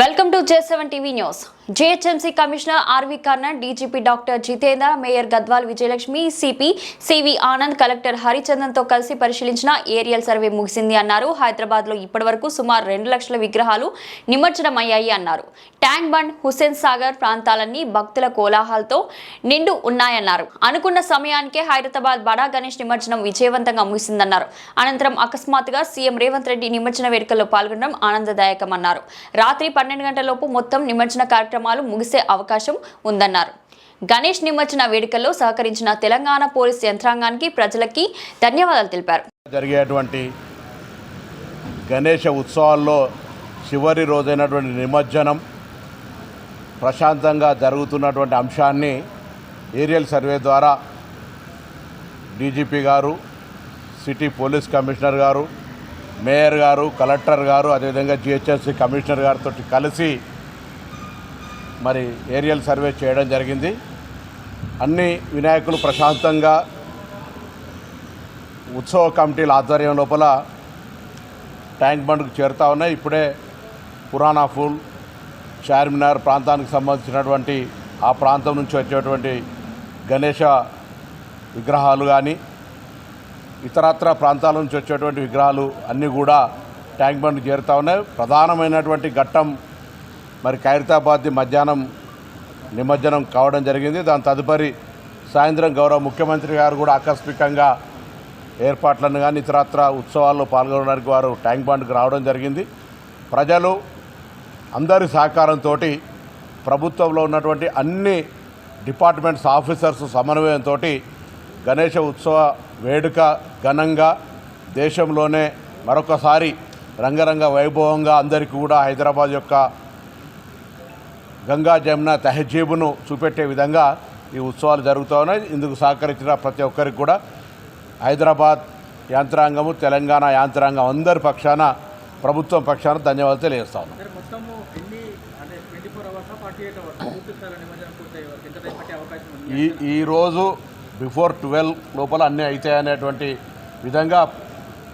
welcome to J seven TV news GHMC commissioner RV Karnan DGP doctor Jitender mayor Gadwal Vijayalakshmi CP CV Anand collector హరిచందన్తో కలిసి పరిశీలించిన aerial survey ముగిసింది అన్నారు. హైదరాబాద్లో ఇప్పటివరకు సుమారు రెండు లక్షల విగ్రహాలు నిమజ్జనం అయ్యాయి అన్నారు. ట్యాంక్ బండ్ హుస్సేన్ సాగర్ ప్రాంతాలన్నీ భక్తుల కోలాహలతో నిండు ఉన్నాయన్నారు. అనుకున్న సమయానికే హైదరాబాద్ బడా గణేష్ నిమజ్జనం విజయవంతంగా ముగిసిందన్నారు. అనంతరం అకస్మాత్తుగా సీఎం రేవంత్ రెడ్డి నిమజ్జన వేడుకల్లో పాల్గొనడం ఆనందదాయకమన్నారు. రాత్రి పన్నెండు గంటలలోపు మొత్తం నిమజ్జన కార్యక్రమాలు ముగిసే అవకాశం ఉందన్నారు. గణేష్ నిమజ్జన వేడుకల్లో సహకరించిన తెలంగాణ పోలీస్ యంత్రాంగానికి ప్రజలకి ధన్యవాదాలు తెలిపారు. జరిగేటువంటి గణేష ఉత్సవాల్లో చివరి రోజైనటువంటి నిమజ్జనం ప్రశాంతంగా జరుగుతున్నటువంటి అంశాన్ని ఏరియల్ సర్వే ద్వారా డీజీపీ గారు సిటీ పోలీస్ కమిషనర్ గారు మేయర్ గారు కలెక్టర్ గారు అదేవిధంగా జిహెచ్ఎంసీ కమిషనర్ గారితో కలిసి మరి ఏరియల్ సర్వే చేయడం జరిగింది. అన్ని వినాయకులు ప్రశాంతంగా ఉత్సవ కమిటీల ఆధ్వర్యం లోపల ట్యాంక్ బండ్కు చేరుతా ఉన్నాయి. ఇప్పుడే పురాణా ఫూల్ చార్మినార్ ప్రాంతానికి సంబంధించినటువంటి ఆ ప్రాంతం నుంచి వచ్చేటువంటి గణేష విగ్రహాలు కానీ ఇతరత్ర ప్రాంతాల నుంచి వచ్చేటువంటి విగ్రహాలు అన్నీ కూడా ట్యాంక్ బండ్కి చేరుతా ఉన్నాయి. ప్రధానమైనటువంటి ఘట్టం మరి ఖైరతాబాద్ మధ్యాహ్నం నిమజ్జనం కావడం జరిగింది. దాని తదుపరి సాయంత్రం గౌరవ ముఖ్యమంత్రి గారు కూడా ఆకస్మికంగా ఏర్పాట్లను కానీ ఇతరత్ర ఉత్సవాల్లో పాల్గొనడానికి వారు ట్యాంక్ బండ్కి రావడం జరిగింది. ప్రజలు అందరి సహకారంతో ప్రభుత్వంలో ఉన్నటువంటి అన్ని డిపార్ట్మెంట్స్ ఆఫీసర్స్ సమన్వయంతో గణేష ఉత్సవ వేడుక ఘనంగా దేశంలోనే మరొకసారి రంగరంగ వైభవంగా అందరికీ కూడా హైదరాబాద్ యొక్క గంగా జమున తహజీబును చూపెట్టే విధంగా ఈ ఉత్సవాలు జరుగుతూ ఉన్నాయి. ఇందుకు సహకరించిన ప్రతి ఒక్కరికి కూడా హైదరాబాద్ యంత్రాంగము తెలంగాణ యాంత్రాంగం అందరి పక్షాన ప్రభుత్వం పక్షాన ధన్యవాదాలు తెలియజేస్తా ఉన్నాం. ఈ ఈరోజు బిఫోర్ ట్వెల్వ్ లోపల అన్నీ అవుతాయనేటువంటి విధంగా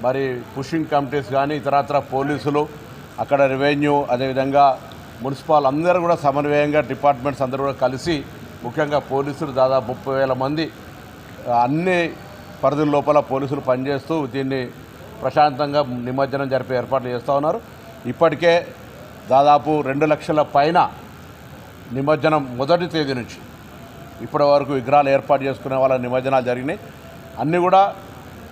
మరి పుషింగ్ కమిటీస్ కానీ ఇతరత్ర పోలీసులు అక్కడ రెవెన్యూ అదేవిధంగా మున్సిపాల్ అందరూ కూడా సమన్వయంగా డిపార్ట్మెంట్స్ అందరూ కూడా కలిసి ముఖ్యంగా పోలీసులు దాదాపు ముప్పై వేల మంది అన్ని పరిధుల లోపల పోలీసులు పనిచేస్తూ దీన్ని ప్రశాంతంగా నిమజ్జనం జరిపే ఏర్పాట్లు చేస్తూ ఉన్నారు. ఇప్పటికే దాదాపు రెండు లక్షల పైన నిమజ్జనం మొదటి తేదీ నుంచి ఇప్పటి వరకు విగ్రహాలు ఏర్పాటు చేసుకునే వాళ్ళ నిమజ్జనాలు జరిగినాయి. అన్నీ కూడా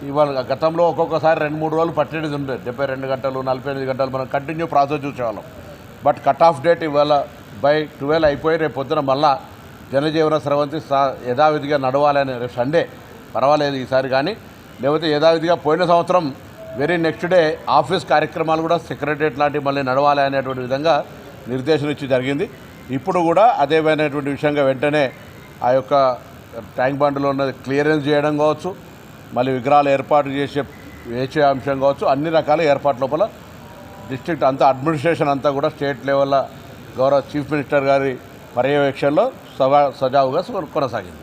ఇవాళ గతంలో ఒక్కొక్కసారి రెండు మూడు రోజులు పట్టేది ఉండే డెబ్బై రెండు గంటలు నలభై ఎనిమిది గంటలు మనం కంటిన్యూ ప్రాసెస్ చూసేవాళ్ళం. బట్ కట్ ఆఫ్ డేట్ ఇవాళ బై ట్వెల్వ్ అయిపోయి రేపు పొద్దున మళ్ళా జనజీవన స్రవంతి యథావిధిగా నడవాలని రేపు సండే. పర్వాలేదు ఈసారి కానీ. లేకపోతే యథావిధిగా పోయిన సంవత్సరం వెరీ నెక్స్ట్ డే ఆఫీస్ కార్యక్రమాలు కూడా సెక్రటరియట్ లాంటివి మళ్ళీ నడవాలి అనేటువంటి విధంగా నిర్దేశం ఇచ్చి జరిగింది. ఇప్పుడు కూడా అదేమైనటువంటి విషయంగా వెంటనే ఆ యొక్క ట్యాంక్ బండ్లో ఉన్నది క్లియరెన్స్ చేయడం కావచ్చు మళ్ళీ విగ్రహాలు ఏర్పాటు చేసే వేసే అంశం కావచ్చు అన్ని రకాల ఏర్పాట్ల లోపల డిస్ట్రిక్ట్ అంతా అడ్మినిస్ట్రేషన్ అంతా కూడా స్టేట్ లెవెల్లో గౌరవ చీఫ్ మినిస్టర్ గారి పర్యవేక్షణలో సవా సజావుగా కొనసాగింది.